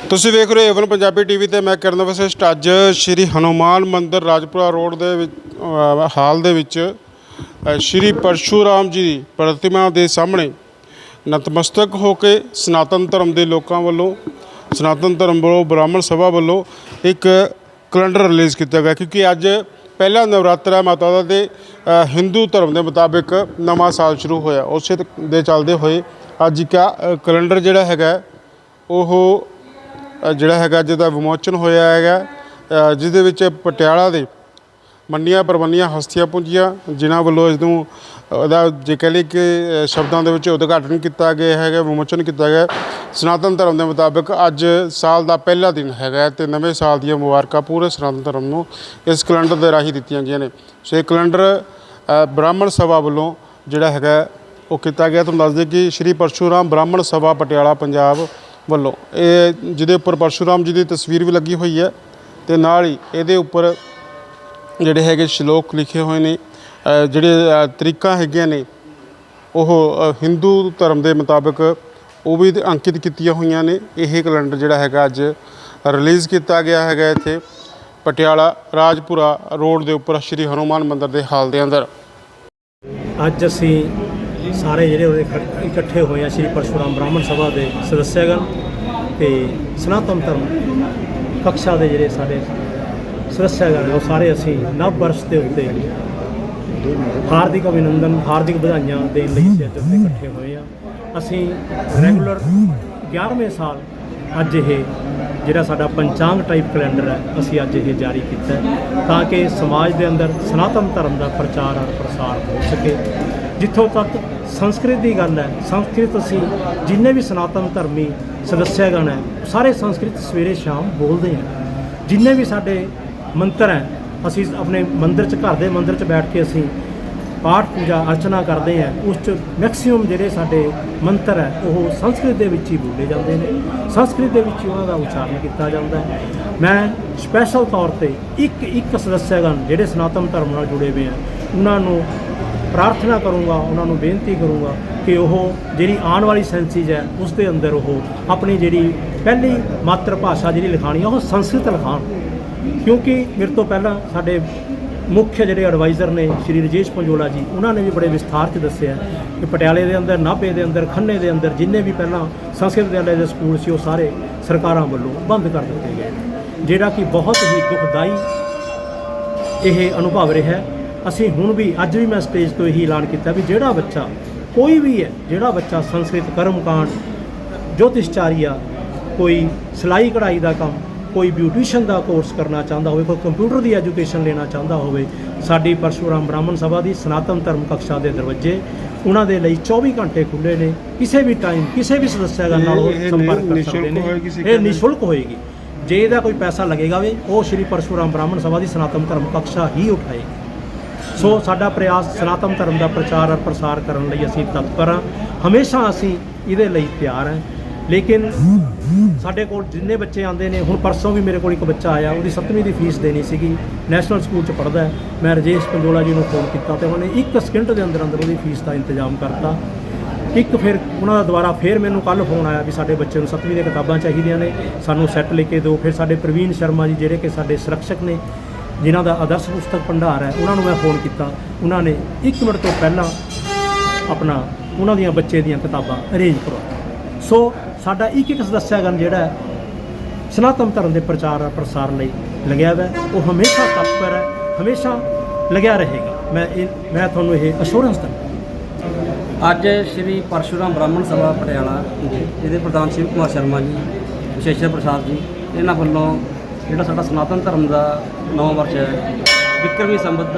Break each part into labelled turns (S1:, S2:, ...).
S1: ਤੁਸੀਂ ਵੇਖ ਰਹੇ ਹੋ ਏਵਨ ਪੰਜਾਬੀ ਟੀਵੀ ਤੇ ਮੈਂ ਕਰਨ ਵਸਿਸ਼ਟ। ਅੱਜ ਸ਼੍ਰੀ ਹਨੂਮਾਨ ਮੰਦਿਰ ਰਾਜਪੁਰਾ ਰੋਡ ਦੇ ਵਿੱਚ ਹਾਲ ਦੇ ਵਿੱਚ ਸ਼੍ਰੀ ਪਰਸ਼ੂਰਾਮ ਜੀ ਦੀ ਪ੍ਰਤਿਮਾ ਦੇ ਸਾਹਮਣੇ ਨਤਮਸਤਕ ਹੋ ਕੇ ਸਨਾਤਨ ਧਰਮ ਦੇ ਲੋਕਾਂ ਵੱਲੋਂ, ਸਨਾਤਨ ਧਰਮ ਵੱਲੋਂ, ਬ੍ਰਾਹਮਣ ਸਭਾ ਵੱਲੋਂ ਇੱਕ ਕੈਲੰਡਰ ਰਿਲੀਜ਼ ਕੀਤਾ ਗਿਆ। ਕਿਉਂਕਿ ਅੱਜ ਪਹਿਲਾ ਨਵਰਾਤਰਾ ਮਾਤਾ ਦਾ ਤੇ ਹਿੰਦੂ ਧਰਮ ਦੇ ਮੁਤਾਬਿਕ ਨਵਾਂ ਸਾਲ ਸ਼ੁਰੂ ਹੋਇਆ। ਉਸੇ ਦੇ ਚੱਲਦੇ ਹੋਏ ਅੱਜ ਇੱਕ ਕੈਲੰਡਰ ਜਿਹੜਾ ਹੈਗਾ, ਉਹ ਜਿਹੜਾ ਹੈਗਾ ਜਿਹਦਾ ਵਿਮੋਚਨ ਹੋਇਆ ਹੈਗਾ ਅ, ਜਿਸ ਦੇ ਵਿੱਚ ਪਟਿਆਲਾ ਦੇ ਮੰਨੀਆਂ ਪਰਵੰਨੀਆਂ ਹਸਤੀਆਂ ਪੁੰਜੀਆਂ ਜਿਨ੍ਹਾਂ ਵੱਲੋਂ ਇਸ ਨੂੰ ਉਹਦਾ ਜੇ ਕਹਿ ਲਈਏ ਕਿ ਸ਼ਬਦਾਂ ਦੇ ਵਿੱਚ ਉਦਘਾਟਨ ਕੀਤਾ ਗਿਆ ਹੈਗਾ ਵਿਮੋਚਨ ਕੀਤਾ ਗਿਆ। ਸਨਾਤਨ ਧਰਮ ਦੇ ਮੁਤਾਬਕ ਅੱਜ ਸਾਲ ਦਾ ਪਹਿਲਾ ਦਿਨ ਹੈਗਾ ਤੇ ਨਵੇਂ ਸਾਲ ਦੀਆਂ ਮੁਬਾਰਕਾਂ ਪੂਰੇ ਸਨਾਤਨ ਧਰਮ ਨੂੰ ਇਸ ਕੈਲੰਡਰ ਦੇ ਰਾਹੀਂ ਦਿੱਤੀਆਂ ਗਈਆਂ ਨੇ। ਸੋ ਇਹ ਕੈਲੰਡਰ ਬ੍ਰਾਹਮਣ ਸਭਾ ਵੱਲੋਂ ਜਿਹੜਾ ਹੈਗਾ ਉਹ ਕੀਤਾ ਗਿਆ। ਤੁਹਾਨੂੰ ਦੱਸ ਦੇ ਕਿ ਸ਼੍ਰੀ ਪਰਸ਼ੂਰਾਮ ਬ੍ਰਾਹਮਣ ਸਭਾ ਪਟਿਆਲਾ ਪੰਜਾਬ ਵੱਲੋਂ। ਇਹ ਜਿਹਦੇ ਉੱਪਰ ਪਰਸ਼ੂਰਾਮ ਜੀ ਦੀ ਤਸਵੀਰ ਵੀ ਲੱਗੀ ਹੋਈ ਹੈ ਤੇ ਨਾਲ ਹੀ ਇਹਦੇ ਉੱਪਰ ਜਿਹੜੇ ਹੈਗੇ ਸ਼ਲੋਕ ਲਿਖੇ ਹੋਏ ਨੇ। ਜਿਹੜੇ ਅ, ਤਰੀਕਾਂ ਹੈਗੀਆਂ ਨੇ ਉਹ ਹਿੰਦੂ ਧਰਮ ਦੇ ਮੁਤਾਬਕ ਉਹ ਵੀ ਅੰਕਿਤ ਕੀਤੀਆਂ ਹੋਈਆਂ ਨੇ। ਇਹ ਕੈਲੰਡਰ ਜਿਹੜਾ ਹੈਗਾ ਅੱਜ ਰਿਲੀਜ਼ ਕੀਤਾ ਗਿਆ ਹੈਗਾ ਇੱਥੇ ਪਟਿਆਲਾ ਰਾਜਪੁਰਾ ਰੋਡ ਦੇ ਉੱਪਰ ਸ਼੍ਰੀ ਹਨੂਮਾਨ ਮੰਦਿਰ ਦੇ ਹਾਲ ਦੇ ਅੰਦਰ।
S2: ਅੱਜ ਅਸੀਂ ਸਾਰੇ ਜਿਹੜੇ ਉਹਦੇ ਖੜ- ਇਕੱਠੇ ਹੋਏ ਆ, ਸ਼੍ਰੀ ਪਰਸ਼ੁਰਾਮ ਬ੍ਰਾਹਮਣ ਸਭਾ ਦੇ ਸਦੱਸਿਆਗਣ ਤੇ ਸਨਾਤਨ ਧਰਮ ਕਕਸ਼ਾ ਦੇ ਜਿਹੜੇ ਸਾਡੇ ਸਦੱਸਿਆਗਣ ਉਹ ਸਾਰੇ ਅਸੀਂ ਨਵ ਵਰਸ਼ ਦੇ ਉੱਤੇ ਹਾਰਦਿਕ ਅਭਿਨੰਦਨ, ਹਾਰਦਿਕ ਵਧਾਈਆਂ ਦੇਣ ਲਈ ਅਸੀਂ ਅੱਜ ਇਕੱਠੇ ਹੋਏ ਆ। ਅਸੀਂ ਰੈਗੂਲਰ 11ਵੇਂ ਸਾਲ ਅੱਜ ਇਹ ਜਿਹੜਾ ਸਾਡਾ ਪੰਚਾਂਗ ਟਾਈਪ ਕੈਲੰਡਰ ਹੈ, ਅਸੀਂ ਅੱਜ ਇਹ ਜਾਰੀ ਕੀਤਾ ਤਾਂ ਕਿ ਸਮਾਜ ਦੇ ਅੰਦਰ ਸਨਾਤਨ ਧਰਮ ਦਾ ਪ੍ਰਚਾਰ ਔਰ ਪ੍ਰਸਾਰ ਹੋ ਸਕੇ। ਜਿੱਥੋਂ ਤੱਕ ਸੰਸਕ੍ਰਿਤ ਦੀ ਗੱਲ ਹੈ। ਸੰਸਕ੍ਰਿਤ ਅਸੀਂ ਜਿੰਨੇ ਵੀ ਸਨਾਤਨ ਧਰਮੀ ਸਦੱਸਿਆਗਣ ਹੈ, ਸਾਰੇ ਸੰਸਕ੍ਰਿਤ ਸਵੇਰੇ ਸ਼ਾਮ ਬੋਲਦੇ ਹਾਂ। ਜਿੰਨੇ ਵੀ ਸਾਡੇ ਮੰਤਰ ਹੈ, ਅਸੀਂ ਆਪਣੇ ਮੰਦਿਰ 'ਚ, ਘਰ ਦੇ ਮੰਦਿਰ 'ਚ ਬੈਠ ਕੇ ਅਸੀਂ ਪਾਠ ਪੂਜਾ, ਅਰਚਨਾ ਕਰਦੇ ਹਾਂ। ਉਸ 'ਚ ਮੈਕਸਿਮਮ ਜਿਹੜੇ ਸਾਡੇ ਮੰਤਰ ਹੈ, ਉਹ ਸੰਸਕ੍ਰਿਤ ਦੇ ਵਿੱਚ ਹੀ ਬੋਲੇ ਜਾਂਦੇ ਨੇ। ਸੰਸਕ੍ਰਿਤ ਦੇ ਵਿੱਚ ਹੀ ਉਹਨਾਂ ਦਾ ਉਚਾਰਨ ਕੀਤਾ ਜਾਂਦਾ ਹੈ। ਮੈਂ ਸਪੈਸ਼ਲ ਤੌਰ ਤੇ ਇੱਕ ਇੱਕ ਸਦੱਸਿਆਗਣ ਜਿਹੜੇ ਸਨਾਤਨ ਧਰਮ ਨਾਲ ਜੁੜੇ ਹੋਏ ਆ, ਉਹਨਾਂ ਨੂੰ ਪ੍ਰਾਰਥਨਾ ਕਰੂੰਗਾ, ਉਹਨਾਂ ਨੂੰ ਬੇਨਤੀ ਕਰੂੰਗਾ ਕਿ ਉਹ ਜਿਹੜੀ ਆਉਣ ਵਾਲੀ ਸੈਂਸਿਸ ਹੈ, ਉਸ ਦੇ ਅੰਦਰ ਉਹ ਆਪਣੀ ਜਿਹੜੀ ਪਹਿਲੀ ਮਾਤਰ ਭਾਸ਼ਾ ਜਿਹੜੀ ਲਿਖਾਣੀ ਆ, ਉਹ ਸੰਸਕ੍ਰਿਤ ਲਿਖਾਣ ਕਿਉਂਕਿ ਮੇਰੇ ਤੋਂ ਪਹਿਲਾਂ ਸਾਡੇ ਮੁੱਖ ਜਿਹੜੇ ਐਡਵਾਈਜ਼ਰ ਨੇ ਸ਼੍ਰੀ ਰਜੇਸ਼ ਪੰਜੋਲਾ ਜੀ, ਉਹਨਾਂ ਨੇ ਵੀ ਬੜੇ ਵਿਸਥਾਰ 'ਚ ਦੱਸਿਆ ਕਿ ਪਟਿਆਲੇ ਦੇ ਅੰਦਰ, ਨਾਭੇ ਦੇ ਅੰਦਰ, ਖੰਨੇ ਦੇ ਅੰਦਰ ਜਿੰਨੇ ਵੀ ਪਹਿਲਾਂ ਸੰਸਕ੍ਰਿਤ ਵਿਦਿਆਲੇ ਦੇ ਸਕੂਲ ਸੀ, ਉਹ ਸਾਰੇ ਸਰਕਾਰਾਂ ਵੱਲੋਂ ਬੰਦ ਕਰ ਦਿੱਤੇ ਗਏ ਜਿਹੜਾ ਕਿ ਬਹੁਤ ਹੀ ਦੁਖਦਾਈ ਇਹ ਅਨੁਭਵ ਰਿਹਾ ਅਸੀਂ ਹੁਣ ਵੀ ਅੱਜ ਵੀ ਮੈਂ ਸਟੇਜ ਤੋਂ ਇਹੀ ਐਲਾਨ ਕੀਤਾ ਵੀ ਜਿਹੜਾ ਬੱਚਾ ਕੋਈ ਵੀ ਹੈ ਜਿਹੜਾ ਬੱਚਾ ਸੰਸਕ੍ਰਿਤ ਕਰਮਕਾਂਡ ਜੋਤਿਸ਼ਚਾਰੀਆ ਕੋਈ ਸਿਲਾਈ ਕਢਾਈ ਦਾ ਕੰਮ ਕੋਈ ਬਿਊਟੀਸ਼ੀਅਨ ਦਾ ਕੋਰਸ ਕਰਨਾ ਚਾਹੁੰਦਾ ਹੋਵੇ ਕੋਈ ਕੰਪਿਊਟਰ ਦੀ ਐਜੂਕੇਸ਼ਨ ਲੈਣਾ ਚਾਹੁੰਦਾ ਹੋਵੇ ਸਾਡੀ ਪਰਸ਼ੂਰਾਮ ਬ੍ਰਾਹਮਣ ਸਭਾ ਦੀ ਸਨਾਤਨ ਧਰਮ ਕਕਸ਼ਾ ਦੇ ਦਰਵਾਜ਼ੇ ਉਹਨਾਂ ਦੇ ਲਈ 24 ਘੰਟੇ ਖੁੱਲੇ ਨੇ ਕਿਸੇ ਵੀ ਟਾਈਮ ਕਿਸੇ ਵੀ ਸਦੱਸਿਆ ਨਾਲ ਉਹ
S1: ਇਹ- ਇਹ
S2: ਸੰਪਰਕ ਕਰ ਸਕਦੇ ਨੇ। ਇਹ? ਨਿਸ਼ੁਲਕ ਹੋਏਗੀ। ਜੇ ਇਹਦਾ ਕੋਈ ਪੈਸਾ ਲੱਗੇਗਾ ਵੀ ਉਹ ਸ਼੍ਰੀ ਪਰਸ਼ੂਰਾਮ ਬ੍ਰਾਹਮਣ ਸਭਾ ਦੀ ਸਨਾਤਨ ਧਰਮ ਕਕਸ਼ਾ ਹੀ ਉਠਾਏਗੀ। ਸੋ ਸਾਡਾ ਪ੍ਰਯਾਸ ਸਨਾਤਨ ਧਰਮ ਦਾ ਪ੍ਰਚਾਰ ਅਤੇ ਪ੍ਰਸਾਰ ਕਰਨ ਲਈ ਅਸੀਂ ਤਤਪਰ ਹਾਂ। ਹਮੇਸ਼ਾ ਅਸੀਂ ਇਹਦੇ ਲਈ ਤਿਆਰ ਹਾਂ। ਲੇਕਿਨ ਸਾਡੇ ਕੋਲ ਜਿੰਨੇ ਬੱਚੇ ਆਉਂਦੇ ਨੇ, ਹੁਣ ਪਰਸੋਂ ਵੀ ਮੇਰੇ ਕੋਲ ਇੱਕ ਬੱਚਾ ਆਇਆ, ਉਹਦੀ 7ਵੀਂ ਦੀ ਫੀਸ ਦੇਣੀ ਸੀਗੀ। ਨੈਸ਼ਨਲ ਸਕੂਲ 'ਚ ਪੜ੍ਹਦਾ ਹੈ। ਮੈਂ ਰਜੇਸ਼ ਪੰਜੋਲਾ ਜੀ ਨੂੰ ਫੋਨ ਕੀਤਾ ਤੇ ਉਹਨਾਂ ਨੇ ਇੱਕ ਸਕਿੰਟ ਦੇ ਅੰਦਰ ਅੰਦਰ ਉਹਦੀ ਫੀਸ ਦਾ ਇੰਤਜ਼ਾਮ ਕਰਤਾ। ਇੱਕ ਫਿਰ ਉਹਨਾਂ ਦਾ ਦੁਬਾਰਾ ਫਿਰ ਮੈਨੂੰ ਕੱਲ ਫੋਨ ਆਇਆ ਵੀ ਸਾਡੇ ਬੱਚੇ ਨੂੰ 7ਵੀਂ ਦੀਆਂ ਕਿਤਾਬਾਂ ਚਾਹੀਦੀਆਂ ਨੇ, ਸਾਨੂੰ ਸੈੱਟ ਲੈ ਕੇ ਦਿਓ। ਫਿਰ ਸਾਡੇ ਪ੍ਰਵੀਨ ਸ਼ਰਮਾ ਜੀ, ਜਿਹੜੇ ਕਿ ਸਾਡੇ ਸੁਰੱਖਿਅਕ ਨੇ ਜਿਨ੍ਹਾਂ ਦਾ ਆਦਰਸ਼ ਪੁਸਤਕ ਭੰਡਾਰ ਹੈ, ਉਹਨਾਂ ਨੂੰ ਮੈਂ ਫੋਨ ਕੀਤਾ। ਉਹਨਾਂ ਨੇ 1 ਮਿੰਟ ਤੋਂ ਪਹਿਲਾਂ ਆਪਣਾ ਉਹਨਾਂ ਦੀਆਂ ਬੱਚੇ ਦੀਆਂ ਕਿਤਾਬਾਂ ਅਰੇਂਜ ਕਰਵਾ ਸੋ ਸਾਡਾ ਇੱਕ ਇੱਕ ਸਦੱਸਿਆਗਣ ਜਿਹੜਾ ਹੈ, ਸਨਾਤਨ ਧਰਮ ਦੇ ਪ੍ਰਚਾਰ ਅਤੇ ਪ੍ਰਸਾਰ ਲਈ ਲੱਗਿਆ ਹੋਇਆ ਉਹ ਹਮੇਸ਼ਾ ਤਤਪਰ ਹੈ, ਹਮੇਸ਼ਾ ਲੱਗਿਆ ਰਹੇਗਾ। ਮੈਂ ਇਹ, ਮੈਂ ਤੁਹਾਨੂੰ ਇਹ ਅਸ਼ੋਰੈਂਸ ਦਿੰਦਾ
S3: ਅੱਜ ਸ਼੍ਰੀ ਪਰਸ਼ੂਰਾਮ ਬ੍ਰਾਹਮਣ ਸਭਾ ਪਟਿਆਲਾ, ਇਹਦੇ ਪ੍ਰਧਾਨ ਸ਼ਿਵ ਕੁਮਾਰ ਸ਼ਰਮਾ ਜੀ, ਵਿਸ਼ੇਸ਼ਰ ਪ੍ਰਸਾਦ ਜੀ, ਇਹਨਾਂ ਵੱਲੋਂ ਜਿਹੜਾ ਸਾਡਾ ਸਨਾਤਨ ਧਰਮ ਦਾ ਨਵਾਂ ਵਰਸ਼ ਹੈ ਵਿਕਰਮੀ ਸੰਬਤ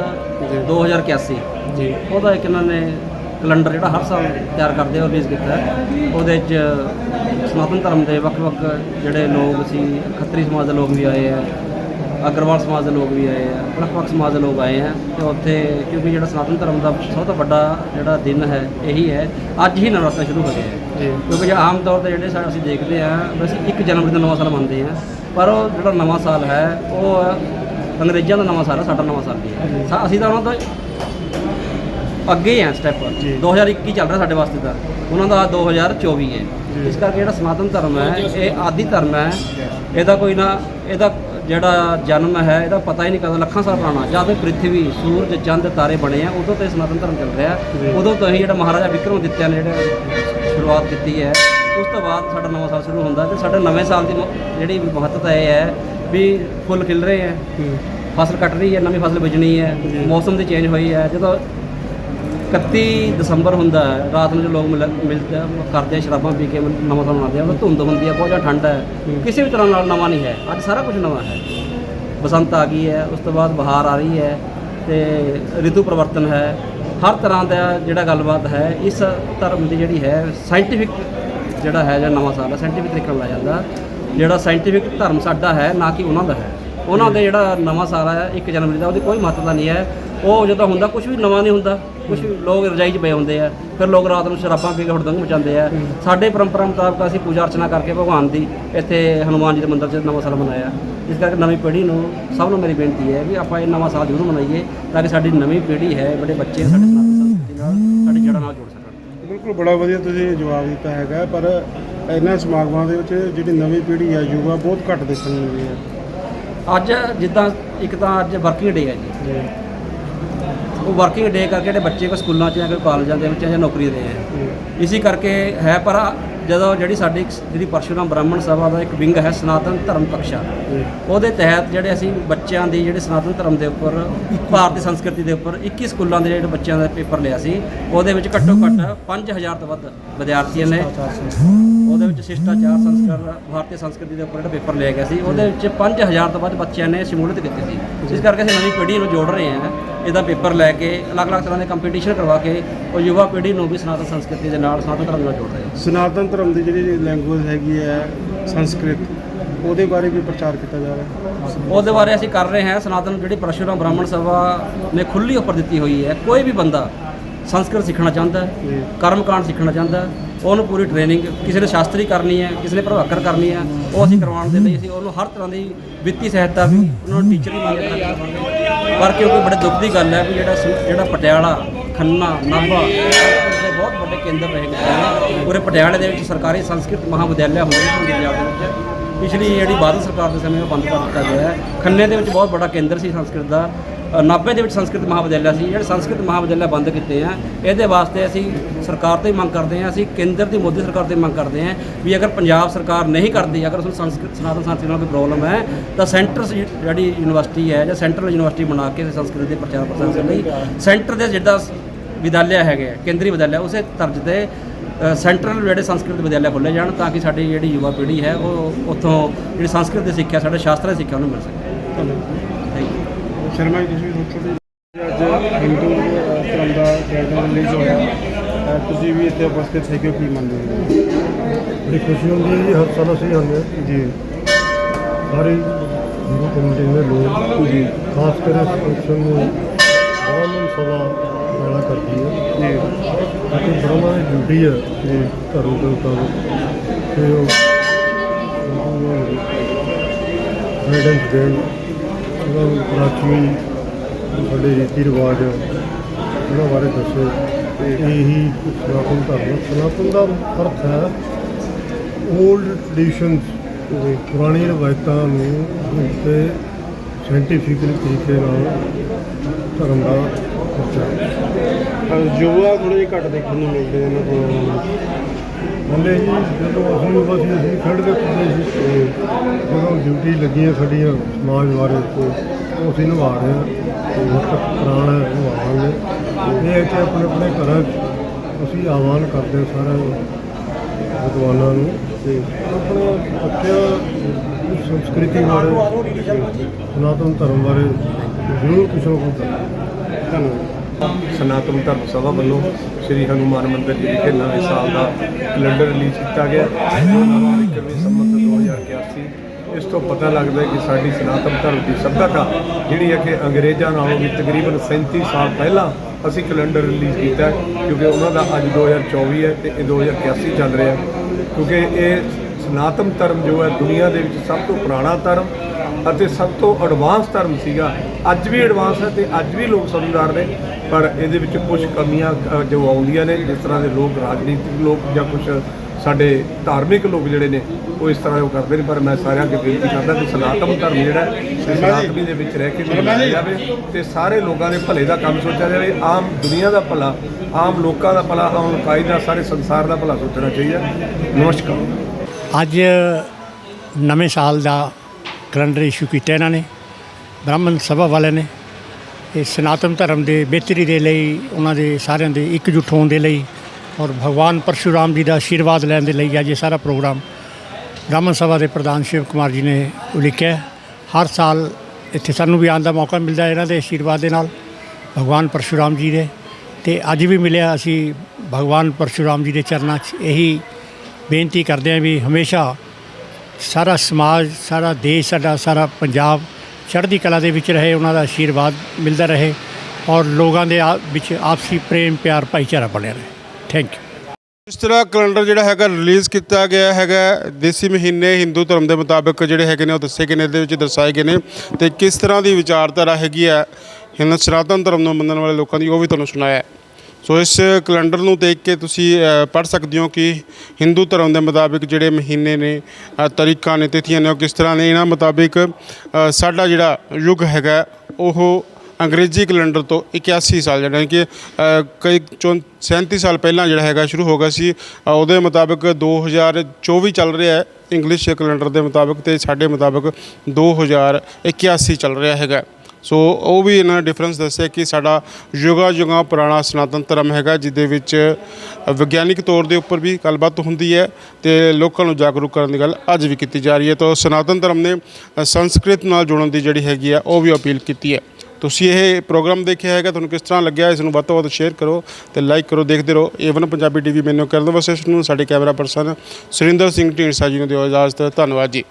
S3: 2081
S1: ਜੀ।
S3: ਉਹਦਾ ਇੱਕ ਇਹਨਾਂ ਨੇ ਕੈਲੰਡਰ ਜਿਹੜਾ ਹਰ ਸਾਲ ਤਿਆਰ ਕਰਦੇ ਆ ਰਿਲੀਜ਼ ਕੀਤਾ ਹੈ। ਉਹਦੇ 'ਚ ਸਨਾਤਨ ਧਰਮ ਦੇ ਵੱਖ-ਵੱਖ ਜਿਹੜੇ ਲੋਕ ਸੀ ਖੱਤਰੀ ਸਮਾਜ ਦੇ ਲੋਕ ਵੀ ਆਏ ਆ ਅਗਰਵਾਲ ਸਮਾਜ ਦੇ ਲੋਕ ਵੀ ਆਏ ਆ ਵੱਖ-ਵੱਖ ਸਮਾਜ ਦੇ ਲੋਕ ਆਏ ਆ ਤੇ ਉੱਥੇ ਕਿਉਂਕਿ ਜਿਹੜਾ ਸਨਾਤਨ ਧਰਮ ਦਾ ਸਭ ਤੋਂ ਵੱਡਾ ਜਿਹੜਾ ਦਿਨ ਹੈ ਇਹੀ ਹੈ ਅੱਜ ਹੀ ਨਵਰਾਤਰਾ ਸ਼ੁਰੂ ਹੋ ਹੈ।
S1: ਜੀ।
S3: ਕਿਉਂਕਿ ਜੇ ਆਮ ਤੌਰ ਤੇ ਜਿਹੜੇ ਸਾ ਅਸੀਂ ਦੇਖਦੇ ਆ ਬਸ ਇੱਕ ਜਨਵਰੀ ਦਾ ਨਵਾਂ ਸਾਲ ਮੰਨਦੇ ਆ ਪਰ ਉਹ ਜਿਹੜਾ ਨਵਾਂ ਸਾਲ ਹੈ ਉਹ ਅੰਗਰੇਜ਼ਾਂ ਦਾ ਨਵਾਂ ਸਾਲ ਹੈ ਸਾਡਾ ਨਵਾਂ ਸਾਲ ਨਹੀਂ ਹੈ ਸਾ- ਅਸੀਂ ਤਾਂ ਉਹਨਾਂ ਤੋਂ ਅੱਗੇ ਹੀ ਆ ਸਟੈਪ
S1: ਜੀ।
S3: 2021 ਚੱਲ ਰਿਹਾ ਸਾਡੇ ਵਾਸਤੇ ਤਾਂ। ਉਹਨਾਂ ਦਾ 2024 ਹੈ। ਇਸ ਕਰਕੇ ਜਿਹੜਾ ਸਨਾਤਨ ਧਰਮ ਹੈ ਇਹ ਆਦਿ ਧਰਮ ਹੈ ਇਹਦਾ ਕੋਈ ਨਾ ਇਹਦਾ ਜਿਹੜਾ ਜਨਮ ਹੈ ਇਹਦਾ ਪਤਾ ਹੀ ਨਹੀਂ ਕਦੋਂ ਲੱਖਾਂ ਸਾਲ ਪੁਰਾਣਾ। ਜਦ ਪ੍ਰਿਥਵੀ ਸੂਰਜ ਚੰਦ ਤਾਰੇ ਬਣੇ ਆ ਉਦੋਂ ਤੋਂ ਇਹ ਸਨਾਤਨ ਧਰਮ ਚੱਲ ਰਿਹਾ। ਉਦੋਂ ਤੋਂ ਹੀ ਜਿਹੜਾ ਮਹਾਰਾਜਾ ਵਿਕਰਮਾਦਿੱਤਿਆ ਨੇ ਜਿਹੜੇ ਸ਼ੁਰੂਆਤ ਕੀਤੀ ਹੈ ਉਸ ਤੋਂ ਬਾਅਦ ਸਾਡਾ ਨਵਾਂ ਸਾਲ ਸ਼ੁਰੂ ਹੁੰਦਾ ਤੇ ਸਾਡੇ ਨਵੇਂ ਸਾਲ ਦੀ ਮ- ਜਿਹੜੀ ਮਹੱਤਤਾ ਇਹ ਹੈ ਵੀ ਫੁੱਲ ਖਿਲ ਰਹੇ ਹੈ। ਫਸਲ ਕੱਟ ਰਹੀ ਹੈ ਨਵੀਂ ਫਸਲ ਬੀਜਣੀ ਹੈ ਮੌਸਮ ਦੀ ਚੇਂਜ ਹੋਈ ਹੈ। ਜਦੋਂ 31 ਦਸੰਬਰ ਹੁੰਦਾ ਹੈ ਰਾਤ ਨੂੰ ਜੋ ਲੋਕ ਮਿਲ ਮਿਲਦੇ ਕਰਦੇ ਆ ਸ਼ਰਾਬਾਂ ਪੀ ਕੇ ਨਵਾਂ ਸਾਲ ਮਨਾਉਂਦੇ ਆ ਉਹ ਧੁੰਦ ਹੁੰਦੀ ਹੈ ਬਹੁਤ ਜ਼ਿਆਦਾ ਠੰਡ ਹੈ। ਕਿਸੇ ਵੀ ਤਰ੍ਹਾਂ ਨਾਲ ਨਵਾਂ ਨਹੀਂ ਹੈ। ਅੱਜ ਸਾਰਾ ਕੁਝ ਨਵਾਂ ਹੈ। ਬਸੰਤ ਆ ਗਈ ਹੈ ਉਸ ਤੋਂ ਬਾਅਦ ਬਹਾਰ ਆ ਰਹੀ ਹੈ ਤੇ ਰਿਤੂ ਪਰਿਵਰਤਨ ਹੈ। ਹਰ ਤਰ੍ਹਾਂ ਦਾ ਜਿਹੜਾ ਗੱਲਬਾਤ ਹੈ ਇਸ ਧਰਮ ਦੀ ਜਿਹੜੀ ਹੈ ਸਾਇੰਟੀਫਿਕ ਜਿਹੜਾ ਹੈ ਜਿਹੜਾ ਨਵਾਂ ਸਾਲ ਹੈ ਸਾਇੰਟੀਫਿਕ ਤਰੀਕੇ ਨਾਲ ਲਾਇਆ ਜਾਂਦਾ। ਜਿਹੜਾ ਸਾਇੰਟੀਫਿਕ ਧਰਮ ਸਾਡਾ ਹੈ ਨਾ ਕਿ ਉਹਨਾਂ ਦਾ ਹੈ। ਉਹਨਾਂ ਦੇ ਜਿਹੜਾ ਨਵਾਂ ਸਾਲ ਹੈ 1 ਜਨਵਰੀ ਦਾ ਉਹਦੀ ਕੋਈ ਮਹੱਤਤਾ ਨਹੀਂ ਹੈ। ਉਹ ਜਦੋਂ ਹੁੰਦਾ ਕੁਝ ਵੀ ਨਵਾਂ ਨਹੀਂ ਹੁੰਦਾ। ਕੁਝ ਲੋਕ ਰਜਾਈ 'ਚ ਪਏ ਹੁੰਦੇ ਆ। ਫਿਰ ਲੋਕ ਰਾਤ ਨੂੰ ਸ਼ਰਾਬਾਂ ਪੀ ਕੇ ਹੁੜਦੰਗ ਮਚਾਉਂਦੇ ਆ। ਸਾਡੇ ਪਰੰਪਰਾ ਮੁਤਾਬਕ ਅਸੀਂ ਪੂਜਾ ਅਰਚਨਾ ਕਰਕੇ ਭਗਵਾਨ ਦੀ ਇੱਥੇ ਹਨੂਮਾਨ ਜੀ ਦੇ ਮੰਦਿਰ 'ਚ ਨਵਾਂ ਸਾਲ ਮਨਾਇਆ। ਇਸ ਕਰਕੇ ਨਵੀਂ ਪੀੜ੍ਹੀ ਨੂੰ ਸਭ ਨੂੰ ਮੇਰੀ ਬੇਨਤੀ ਹੈ ਵੀ ਆਪਾਂ ਇਹ ਨਵਾਂ ਸਾਲ ਜ਼ਰੂਰ ਮਨਾਈਏ ਤਾਂ ਕਿ ਸਾਡੀ ਨਵੀਂ ਪੀੜ੍ਹੀ ਹੈ ਬੜੇ ਬੱਚੇ ਸਾਡੇ ਸਨਾਤਨ ਸੰਸਕ੍ਰਿਤੀ ਨਾਲ ਸਾਡੀ ਜੜ੍ਹਾਂ ਨਾਲ ਜੁੜ ਸਕਣ।
S1: ਬਿਲਕੁਲ ਬੜਾ ਵਧੀਆ ਤੁਸੀਂ ਜਵਾਬ ਦਿੱਤਾ ਹੈਗਾ ਪਰ ਇਹਨਾਂ ਸਮਾਗਮਾਂ ਦੇ ਵਿੱਚ ਜਿਹੜੀ ਨਵੀਂ ਪੀੜ੍ਹੀ ਹੈ ਯੁਵਾ ਬਹੁਤ ਘੱਟ ਦੇਖਣ ਨੂੰ ਮਿਲਦੀ ਹੈ
S3: ਅੱਜ ਜਿੱਦਾਂ ਇੱਕ ਤਾਂ ਅੱਜ ਵਰਕਿੰਗ ਡੇ ਹੈ ਜੀ। ਉਹ ਵਰਕਿੰਗ ਡੇ ਕਰਕੇ ਜਿਹੜੇ ਬੱਚੇ ਕੋ ਸਕੂਲਾਂ 'ਚ ਜਾਂ ਕੋਈ ਕਾਲਜਾਂ ਦੇ ਵਿੱਚ ਜਾਂ ਨੌਕਰੀ ਦੇ ਹੈ ਇਸੇ ਕਰਕੇ ਹੈ ਪਰ ਜਦੋਂ ਜਿਹੜੀ ਸਾਡੀ ਜਿਹੜੀ ਪਰਸ਼ੂਰਾਮ ਬ੍ਰਾਹਮਣ ਸਭਾ ਦਾ ਇੱਕ ਵਿੰਗ ਹੈ ਸਨਾਤਨ ਧਰਮ ਕਕਸ਼ਾ ਉਹਦੇ ਤਹਿਤ ਜਿਹੜੇ ਅਸੀਂ ਬੱਚਿਆਂ ਦੀ ਜਿਹੜੇ ਸਨਾਤਨ ਧਰਮ ਦੇ ਉੱਪਰ ਭਾਰਤੀ ਸੰਸਕ੍ਰਿਤੀ ਦੇ ਉੱਪਰ 21 ਸਕੂਲਾਂ ਦੇ ਜਿਹੜੇ ਬੱਚਿਆਂ ਦਾ ਪੇਪਰ ਲਿਆ ਸੀ ਉਹਦੇ ਵਿੱਚ ਘੱਟੋ ਘੱਟ 5000 ਤੋਂ ਵੱਧ ਵਿਦਿਆਰਥੀਆਂ ਨੇ ਉਹਦੇ ਵਿੱਚ ਸ਼ਿਸ਼ਟਾਚਾਰ ਸੰਸਕਾਰ ਭਾਰਤੀ ਸੰਸਕ੍ਰਿਤੀ ਦੇ ਉੱਪਰ ਜਿਹੜਾ ਪੇਪਰ ਲਿਆ ਗਿਆ ਸੀ ਉਹਦੇ ਵਿੱਚ 5000 ਤੋਂ ਵੱਧ ਬੱਚਿਆਂ ਨੇ ਸ਼ਮੂਲੀਅਤ ਕੀਤੀ ਸੀ। ਇਸ ਕਰਕੇ ਅਸੀਂ ਨਵੀਂ ਪੀੜ੍ਹੀ ਨੂੰ ਜੋੜ ਰਹੇ ਹਾਂ। ਇਹਦਾ ਪੇਪਰ ਲੈ ਕੇ ਅਲੱਗ-ਅਲੱਗ ਤਰ੍ਹਾਂ ਦੇ ਕੰਪੀਟੀਸ਼ਨ ਕਰਵਾ ਕੇ ਉਹ ਯੁਵਾ ਪੀੜ੍ਹੀ ਨੂੰ ਵੀ ਸਨਾਤਨ ਸੰਸਕ੍ਰਿਤੀ ਦੇ ਨਾਲ ਸਨਾਤਨ ਧਰਮ ਨਾਲ ਜੋੜ ਰਹੇ ਹਾਂ।
S1: ਸਨਾਤਨ ਧਰਮ ਦੀ ਜਿਹੜੀ ਲੈਂਗੁਏਜ ਹੈਗੀ ਹੈ ਸੰਸਕ੍ਰਿਤ ਉਹਦੇ ਬਾਰੇ ਵੀ ਪ੍ਰਚਾਰ ਕੀਤਾ ਜਾ ਰਿਹਾ
S3: ਉਹਦੇ ਬਾਰੇ ਅਸੀਂ ਕਰ ਰਹੇ ਹਾਂ। ਸਨਾਤਨ ਜਿਹੜੀ ਪਰਸ਼ੁਰਾਮ ਬ੍ਰਾਹਮਣ ਸਭਾ ਨੇ ਖੁੱਲੀ ਉੱਪਰ ਦਿੱਤੀ ਹੋਈ ਹੈ। ਕੋਈ ਵੀ ਬੰਦਾ ਸੰਸਕ੍ਰਿਤ ਸਿੱਖਣਾ ਚਾਹੁੰਦਾ ਹੈ
S1: ਜੀ।
S3: ਕਰਮਕਾਂਡ ਸਿੱਖਣਾ ਚਾਹੁੰਦਾ ਹੈ, ਉਹਨੂੰ ਪੂਰੀ ਟ੍ਰੇਨਿੰਗ ਕਿਸੇ ਨੇ ਸ਼ਾਸਤਰੀ ਕਰਨੀ ਹੈ ਕਿਸੇ ਨੇ ਪ੍ਰਭਾਕਰ ਕਰਨੀ ਹੈ ਉਹ ਅਸੀਂ ਕਰਵਾਉਣ ਦੇ ਲਈ ਅਸੀਂ ਉਹਨੂੰ ਹਰ ਤਰ੍ਹਾਂ ਦੀ ਵਿੱਤੀ ਸਹਾਇਤਾ ਵੀ ਉਹਨਾਂ ਨੂੰ ਟੀਚਰ ਵੀ ਮੰਗ ਕਰਾਂਗੇ ਪਰ ਕਿਉਂਕਿ ਬੜੇ ਦੁੱਖ ਦੀ ਗੱਲ ਹੈ ਵੀ ਜਿਹੜਾ ਜਿਹੜਾ ਪਟਿਆਲਾ ਖੰਨਾ ਨਾਭਾ ਬਹੁਤ ਵੱਡੇ ਕੇਂਦਰ ਰਹੇ ਨੇ। ਪੂਰੇ ਪਟਿਆਲੇ ਦੇ ਵਿੱਚ ਸਰਕਾਰੀ ਸੰਸਕ੍ਰਿਤ ਮਹਾਵਿਦਿਆਲਿਆ ਹੁੰਦੇ ਨੇ ਪੰਜਾਬ ਦੇ ਵਿੱਚ। ਪਿਛਲੀ ਜਿਹੜੀ ਬਾਦਲ ਸਰਕਾਰ ਦੇ ਸਮੇਂ ਉਹ ਬੰਦ ਕਰ ਦਿੱਤਾ ਗਿਆ ਹੈ। ਖੰਨੇ ਦੇ ਵਿੱਚ ਬਹੁਤ ਵੱਡਾ ਕੇਂਦਰ ਸੀ ਸੰਸਕ੍ਰਿਤ ਦਾ। ਅ, ਨਾਭੇ ਦੇ ਵਿੱਚ ਸੰਸਕ੍ਰਿਤ ਮਹਾਵਿਦਿਆਲਿਆ ਸੀ ਜਿਹੜੇ ਸੰਸਕ੍ਰਿਤ ਮਹਾਵਿਦਿਆਲਿਆ ਬੰਦ ਕੀਤੇ ਆ ਇਹਦੇ ਵਾਸਤੇ ਅਸੀਂ ਸਰਕਾਰ ਤੋਂ ਹੀ ਮੰਗ ਕਰਦੇ ਹਾਂ ਅਸੀਂ ਕੇਂਦਰ ਦੀ ਮੋਦੀ ਸਰਕਾਰ ਤੋਂ ਮੰਗ ਕਰਦੇ ਹਾਂ ਵੀ ਅਗਰ ਪੰਜਾਬ ਸਰਕਾਰ ਨਹੀਂ ਕਰਦੀ ਅਗਰ ਉਸਨੂੰ ਸੰਸਕ੍ਰਿਤ ਸਨਾਤਨ ਸੰਸਕ੍ਰਿਤ ਨਾਲ ਕੋਈ ਪ੍ਰੋਬਲਮ ਹੈ ਤਾਂ ਸੈਂਟਰ ਜਿਹੜੀ ਯੂਨੀਵਰਸਿਟੀ ਹੈ ਜਾਂ ਸੈਂਟਰਲ ਯੂਨੀਵਰਸਿਟੀ ਬਣਾ ਕੇ ਸੰਸਕ੍ਰਿਤ ਦੇ ਪ੍ਰਚਾਰ ਪ੍ਰਸਾਰ ਕਰਨ ਲਈ ਸੈਂਟਰ ਦੇ ਜਿੱਦਾਂ ਵਿਦਿਆਲਿਆ ਹੈਗੇ ਆ, ਕੇਂਦਰੀ ਵਿਦਿਆਲਿਆ ਉਸੇ ਤਰਜ਼ ਤੇ ਸੈਂਟਰਲ ਜਿਹੜੇ ਸੰਸਕ੍ਰਿਤ ਵਿਦਿਆਲਿਆ ਖੋਲ੍ਹੇ ਜਾਣ ਤਾਂ ਕਿ ਸਾਡੀ ਜਿਹੜੀ ਯੁਵਾ ਪੀੜ੍ਹੀ ਹੈ ਉਹ ਉੱਥੋਂ ਜਿਹੜੀ ਸੰਸਕ੍ਰਿਤ ਦੀ ਸਿੱਖਿਆ ਸਾਡੇ ਸ਼ਾਸਤਰ ਦੀ ਸਿੱਖਿਆ ਉਹਨੂੰ ਮਿਲ ਸਕੇ।
S1: ਧੰਨਵਾਦ ਸ਼ਰਮਾ ਜੀ ਤੁਸੀਂ ਥੋੜੀ ਅੱਜ ਹਿੰਦੂ ਧਰਮ ਦਾ ਗਾਈਡਲਾਈਨ ਰਿਲੀਜ਼ ਹੋਇਆ। ਤੁਸੀਂ ਵੀ ਇੱਥੇ ਉਪਸਥਿਤ ਹੈਗੇ ਹੋ ਕੀ ਮੰਨਦੇ ਹੋ?
S4: ਬੜੀ ਖੁਸ਼ੀ ਹੁੰਦੀ ਹੈ ਜੀ ਹਰ ਸਾਲ ਅਸੀਂ ਆਉਂਦੇ ਹਾਂ।
S1: ਜੀ।
S4: ਸਾਰੇ ਹਿੰਦੂ ਕਮਿਊਨਿਟੀ ਦੇ ਲੋਕ
S1: ਜੀ।
S4: ਖਾਸ ਕਰ ਇਸ ਫੰਕਸ਼ਨ ਨੂੰ ਬ੍ਰਾਹਮਣ ਸਭਾ ਵਾਲਾ ਕਰਦੀ ਹੈ।
S1: ਜੀ।
S4: ਕਿਉਂਕਿ ਬ੍ਰਾਹਮਣ ਦੀ ਡਿਊਟੀ ਹੈ
S1: ਜੀ।
S4: ਧਰਮ ਦੇ ਮੁਤਾਬਕ ਕਿ ਉਹ ਗਾਈਡੈਂਸ ਦੇਣ ਉਹਨਾਂ ਪ੍ਰਾਚੀਨ ਸਾਡੇ ਰੀਤੀ ਰਿਵਾਜ ਉਹਨਾਂ ਬਾਰੇ ਦੱਸੋ। ਤੇ ਇਹੀ ਸਨਾਤਨ ਧਰਮ ਸਨਾਤਨ ਦਾ ਅਰਥ ਹੈ 올ਡ ਟ੍ਰੈਡੀਸ਼ਨਸ ਪੁਰਾਣੀ ਰਵਾਇਤਾਂ ਨੂੰ ਉੱਤੇ ਸਾਇੰਟੀਫਿਕਲੀ ਤਰੀਕੇ ਨਾਲ ਧਰਮ ਦਾ ਪ੍ਰਚਾਰ
S1: ਯੋਗਾ ਯੁਵਾ ਥੋੜੇ ਜਿਹਾ ਘੱਟ ਦੇਖਣ ਨੂੰ ਮਿਲਦੇ ਨੇ ਇਹਨਾਂ ਪ੍ਰੋਗਰਾਮਾਂ ਵਿੱਚ
S4: ਜੀ ਜਦੋਂ ਅਸੀਂ ਬਸ ਅਸੀਂ ਖੇਡਦੇ ਕੁੱਦਦੇ ਸੀ ਤੇ ਜਦੋਂ ਡਿਊਟੀ ਲੱਗੀਆਂ ਸਾਡੀਆਂ ਸਮਾਜ ਬਾਰੇ ਤੇ ਉਹ ਅਸੀਂ ਨਿਭਾ ਰਹੇ ਹਾਂ ਤੇ ਵਕਤ ਪੁਰਾਣਾ ਹੈ, ਨਿਭਾਵਾਂਗੇ ਇਹ ਕਿ ਆਪਣੇ ਆਪਣੇ ਘਰਾਂ 'ਚ ਅਸੀਂ ਆਹਵਾਨ ਕਰਦੇ ਹਾਂ ਸਾਰਿਆਂ ਨੂੰ ਵਿਦਵਾਨਾਂ ਨੂੰ ਤੇ ਆਪਣੇ ਬੱਚਿਆਂ ਸੰਸਕ੍ਰਿਤੀ ਬਾਰੇ ਸਨਾਤਨ ਧਰਮ ਬਾਰੇ ਜ਼ਰੂਰ ਕੁਛ ਨਾ ਕੁਛ
S1: ਧੰਨਵਾਦ।
S5: ਸਨਾਤਨ ਧਰਮ ਸਭਾ ਵੱਲੋਂ ਸ੍ਰੀ ਹਨੂਮਾਨ ਮੰਦਿਰ ਜੀ ਵਿਖੇ ਨਵੇਂ ਸਾਲ ਦਾ ਕੈਲੰਡਰ ਰਿਲੀਜ਼ ਕੀਤਾ ਗਿਆ। ਜੋ ਨਵਾਂ ਵਿਕਰਮੀ ਸੰਮਤ 2081 ਇਸ ਤੋਂ ਪਤਾ ਲੱਗਦਾ ਹੈ ਕਿ ਸਾਡੀ ਸਨਾਤਨ ਧਰਮ ਦੀ ਸੱਭਿਅਤਾ, ਜਿਹੜੀ ਹੈ ਕਿ ਅੰਗਰੇਜ਼ਾਂ ਨਾਲੋਂ ਵੀ ਤਕਰੀਬਨ 37 ਸਾਲ ਪਹਿਲਾਂ ਅਸੀਂ ਕੈਲੰਡਰ ਰਿਲੀਜ਼ ਕੀਤਾ ਕਿਉਂਕਿ ਉਹਨਾਂ ਦਾ ਅੱਜ 2024 ਹੈ ਤੇ ਇਹ 2081 ਚੱਲ ਰਿਹਾ ਕਿਉਂਕਿ ਇਹ ਸਨਾਤਨ ਧਰਮ ਜੋ ਹੈ ਦੁਨੀਆ ਦੇ ਵਿੱਚ ਸਭ ਤੋਂ ਪੁਰਾਣਾ ਧਰਮ ਅਤੇ ਸਭ ਤੋਂ ਐਡਵਾਂਸ ਧਰਮ ਸੀਗਾ। ਅੱਜ ਵੀ ਐਡਵਾਂਸ ਹੈ ਤੇ ਅੱਜ ਵੀ ਲੋਕ ਸਮਝਦਾਰ ਨੇ ਪਰ ਇਹਦੇ ਵਿੱਚ ਕੁਝ ਕਮੀਆਂ ਜੋ ਆਉਂਦੀਆਂ ਨੇ ਜਿਸ ਤਰ੍ਹਾਂ ਦੇ ਲੋਕ ਰਾਜਨੀਤਿਕ ਲੋਕ ਜਾਂ ਕੁਝ ਸਾਡੇ ਧਾਰਮਿਕ ਲੋਕ ਜਿਹੜੇ ਨੇ ਉਹ ਇਸ ਤਰ੍ਹਾਂ ਉਹ ਕਰਦੇ ਨੇ। ਪਰ ਮੈਂ ਸਾਰਿਆਂ ਅੱਗੇ ਬੇਨਤੀ ਕਰਦਾ ਕਿ ਸਨਾਤਨ ਧਰਮ ਜਿਹੜਾ ਸਨਾਤਨੀ ਦੇ ਵਿੱਚ ਰਹਿ ਕੇ ਨਿਭਾਇਆ ਜਾਵੇ ਤੇ ਸਾਰੇ ਲੋਕਾਂ ਦੇ ਭਲੇ ਦਾ ਕੰਮ ਸੋਚਿਆ ਜਾਵੇ। ਆਮ ਦੁਨੀਆ ਦਾ ਭਲਾ ਆਮ ਲੋਕਾਂ ਦਾ ਭਲਾ ਆਮ ਕਾਇਦਾ ਸਾਰੇ ਸੰਸਾਰ ਦਾ ਭਲਾ ਸੋਚਣਾ ਚਾਹੀਦਾ। ਨਮਸਕਾਰ।
S6: ਅੱਜ ਨਵੇਂ ਸਾਲ ਦਾ ਕੈਲੰਡਰ ਇਸ਼ੂ ਕੀਤਾ ਇਹਨਾਂ ਨੇ, ਬ੍ਰਾਹਮਣ ਸਭਾ ਵਾਲਿਆਂ ਨੇ। ਇਹ ਸਨਾਤਨ ਧਰਮ ਦੇ ਬਿਹਤਰੀ ਦੇ ਲਈ, ਉਹਨਾਂ ਦੇ ਸਾਰਿਆਂ ਦੇ ਇਕਜੁੱਟ ਹੋਣ ਦੇ ਲਈ ਔਰ ਭਗਵਾਨ ਪਰਸ਼ੂਰਾਮ ਜੀ ਦਾ ਆਸ਼ੀਰਵਾਦ ਲੈਣ ਦੇ ਲਈ ਅੱਜ ਇਹ ਸਾਰਾ ਪ੍ਰੋਗਰਾਮ ਬ੍ਰਾਹਮਣ ਸਭਾ ਦੇ ਪ੍ਰਧਾਨ ਸ਼ਿਵ ਕੁਮਾਰ ਜੀ ਨੇ ਉਲੀਕਿਆ ਹਰ ਸਾਲ ਇੱਥੇ ਸਾਨੂੰ ਵੀ ਆਉਣ ਦਾ ਮੌਕਾ ਮਿਲਦਾ ਇਹਨਾਂ ਦੇ ਆਸ਼ੀਰਵਾਦ ਦੇ ਨਾਲ, ਭਗਵਾਨ ਪਰਸ਼ੂਰਾਮ ਜੀ ਦੇ। ਤੇ ਅੱਜ ਵੀ ਮਿਲਿਆ ਅਸੀਂ ਭਗਵਾਨ ਪਰਸ਼ੂਰਾਮ ਜੀ ਦੇ ਚਰਨਾਂ 'ਚ, ਇਹੀ ਬੇਨਤੀ ਕਰਦੇ ਹਾਂ ਵੀ ਹਮੇਸ਼ਾ ਸਾਰਾ ਸਮਾਜ, ਸਾਰਾ ਦੇਸ਼, ਸਾਡਾ ਸਾਰਾ ਪੰਜਾਬ ਚੜ੍ਹਦੀ ਕਲਾ ਦੇ ਵਿੱਚ ਰਹੇ, ਉਹਨਾਂ ਦਾ ਆਸ਼ੀਰਵਾਦ ਮਿਲਦਾ ਰਹੇ ਔਰ ਲੋਕਾਂ ਦੇ ਆ- ਵਿੱਚ ਆਪਸੀ ਪ੍ਰੇਮ, ਪਿਆਰ, ਭਾਈਚਾਰਾ ਬਣਿਆ ਰਹੇ। ਥੈਂਕ ਯੂ
S1: ਇਸ ਤਰ੍ਹਾਂ ਕੈਲੰਡਰ ਜਿਹੜਾ ਹੈਗਾ ਰਿਲੀਜ਼ ਕੀਤਾ ਗਿਆ ਹੈਗਾ, ਦੇਸੀ ਮਹੀਨੇ ਹਿੰਦੂ ਧਰਮ ਦੇ ਮੁਤਾਬਕ ਜਿਹੜੇ ਹੈਗੇ ਨੇ ਉਹ ਦੱਸੇ ਗਏ ਨੇ, ਇਹਦੇ ਵਿੱਚ ਦਰਸਾਏ ਗਏ ਨੇ ਤੇ ਕਿਸ ਤਰ੍ਹਾਂ ਦੀ ਵਿਚਾਰਧਾਰਾ ਹੈਗੀ ਹੈ, ਹਿੰਦੂ ਸਨਾਤਨ ਧਰਮ ਨੂੰ ਮੰਨਣ ਵਾਲੇ ਲੋਕਾਂ ਦੀ ਉਹ ਵੀ ਤੁਹਾਨੂੰ ਸੁਣਾਇਆ ਸੋ ਇਸ ਕੈਲੰਡਰ ਨੂੰ ਦੇਖ ਕੇ ਤੁਸੀਂ ਪੜ੍ਹ ਸਕਦੇ ਹੋ ਕਿ ਹਿੰਦੂ ਧਰਮ ਦੇ ਮੁਤਾਬਿਕ ਜਿਹੜੇ ਮਹੀਨੇ ਨੇ ਤਰੀਕਾਂ ਨੇ ਤਿਥੀਆਂ ਨੇ ਉਹ ਕਿਸ ਤਰ੍ਹਾਂ ਨੇ ਇਹਨਾਂ ਮੁਤਾਬਿਕ ਸਾਡਾ ਜਿਹੜਾ ਯੁੱਗ ਹੈਗਾ ਉਹ ਅੰਗਰੇਜ਼ੀ ਕੈਲੰਡਰ ਤੋਂ 81 ਸਾਲ ਜਿਹੜਾ ਕਿ ਕਈ ਚੌਂ- 37 ਸਾਲ ਪਹਿਲਾਂ ਜਿਹੜਾ ਹੈਗਾ ਸ਼ੁਰੂ ਹੋ ਗਿਆ ਸੀ ਅ, ਉਹਦੇ ਮੁਤਾਬਕ 2024 ਚੱਲ ਰਿਹਾ ਹੈ ਇੰਗਲਿਸ਼ ਕੈਲੰਡਰ ਦੇ ਮੁਤਾਬਕ ਤੇ ਸਾਡੇ ਮੁਤਾਬਕ 2081 ਚੱਲ ਰਿਹਾ ਹੈਗਾ। ਸੋ ਉਹ ਵੀ ਇਹਨਾਂ ਨੇ ਡਿਫਰੈਂਸ ਦੱਸਿਆ ਕਿ ਸਾਡਾ ਯੁਗਾ ਯੁਗਾ ਪੁਰਾਣਾ ਸਨਾਤਨ ਧਰਮ ਹੈਗਾ ਜਿਹਦੇ ਵਿੱਚ ਅ, ਵਿਗਿਆਨਿਕ ਤੌਰ ਦੇ ਉੱਪਰ ਵੀ ਗੱਲਬਾਤ ਹੁੰਦੀ ਹੈ ਤੇ ਲੋਕਾਂ ਨੂੰ ਜਾਗਰੂਕ ਕਰਨ ਦੀ ਗੱਲ ਅੱਜ ਵੀ ਕੀਤੀ ਜਾ ਰਹੀ ਹੈ। ਤਾਂ ਸਨਾਤਨ ਧਰਮ ਨੇ ਸੰਸਕ੍ਰਿਤ ਨਾਲ ਜੁੜਨ ਦੀ ਜਿਹੜੀ ਹੈਗੀ ਆ ਉਹ ਵੀ ਅਪੀਲ ਕੀਤੀ ਹੈ। ਤੁਸੀਂ ਇਹ ਪ੍ਰੋਗਰਾਮ ਦੇਖਿਆ ਹੈਗਾ ਤੁਹਾਨੂੰ ਕਿਸ ਤਰ੍ਹਾਂ ਲੱਗਿਆ ਇਸ ਨੂੰ ਵੱਧ ਤੋਂ ਵੱਧ ਸ਼ੇਅਰ ਕਰੋ ਤੇ ਲਾਈਕ ਕਰੋ ਦੇਖਦੇ ਰਹੋ। ਏਵਨ ਪੰਜਾਬੀ ਟੀਵੀ ਮੈਨੂੰ ਕਰਨ ਵਸੇ ਨੂੰ ਸਾਡੇ ਕੈਮਰਾ ਪਰਸਨ ਸੁਰਿੰਦਰ ਸਿੰਘ ਢੀਂਡਸਾ ਜੀ ਨੂੰ ਦਿਓ ਇਜਾਜ਼ਤ। ਧੰਨਵਾਦ ਜੀ।